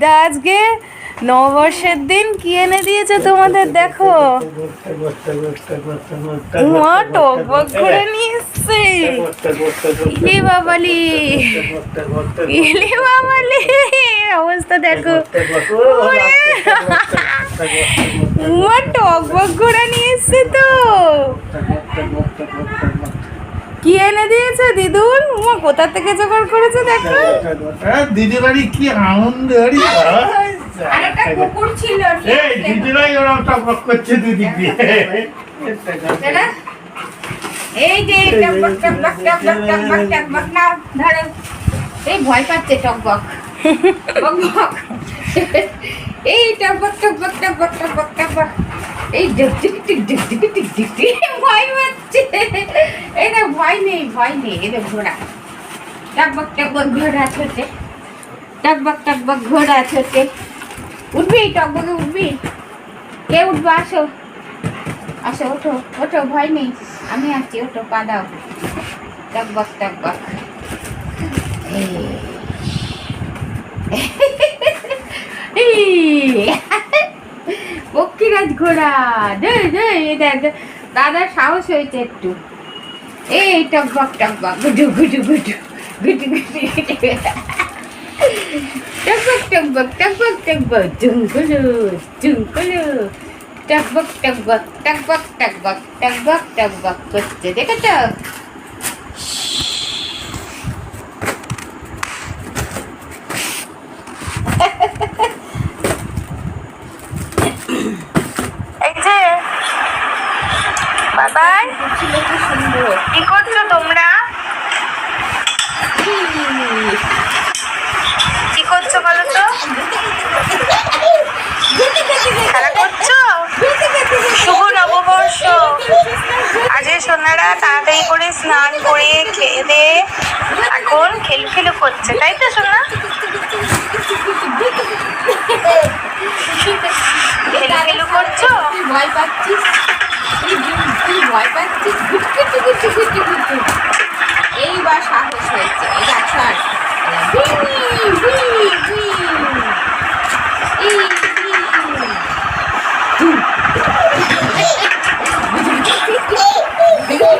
দিদা আজকে নববর্ষের দিন কি এনে দিয়েছে তোমাদের দেখো? নিয়ে ইলি ইলি অবস্থা দেখো। মা টক বক করে নিয়ে এসছে তো। কি এনে দিয়েছে দিদুন? মা কোথা থেকে জোগাড় করেছে দেখো। দিদি বাড়ি কি আনন্দ কুকুর ছিল এই দিদিরাই ওরা টক করছে দুদিক। দিয়ে দাদা, এই যে ধরো। এই ভয় পাচ্ছে টকবক টকবক এই টকবক টকবক টকবক টকবক টকবক এই ডিক ডিক ডিক ডিক ডিক ডিক ডিক ডিক ভয় পাচ্ছে এই না ভয় নেই ভয় নেই। এই দেখ ঘোড়া। টকবক টকবক ঘোড়া ছোটে। টকবক টকবক ঘোড়া ছোটে। উঠবি টকবকে উঠবি। কে উঠবো? আসো। আসো, ওঠো ওঠো, ভয় নেই। আমি আছি, ওঠো, পা দাও। টকবক টকবক পক্ষীরাজ ঘোড়া। দাদার সাহস হয়েছে একটু। Eh, tambak, tambak. Gudu, gudu, gudu. Gudu, gudu, gudu. Tambak, tambak, tambak, tambak. Jungkulu, jungkulu. Tambak, tambak, tambak, tambak, tambak, tambak. Kucu, dia kata. স্নান করে খেয়ে দিয়ে এখন খেলু করছে, তাই তো শোনা খেলু খেলু করছ? ভয় পাচ্ছিস? ভয় পাচ্ছিস?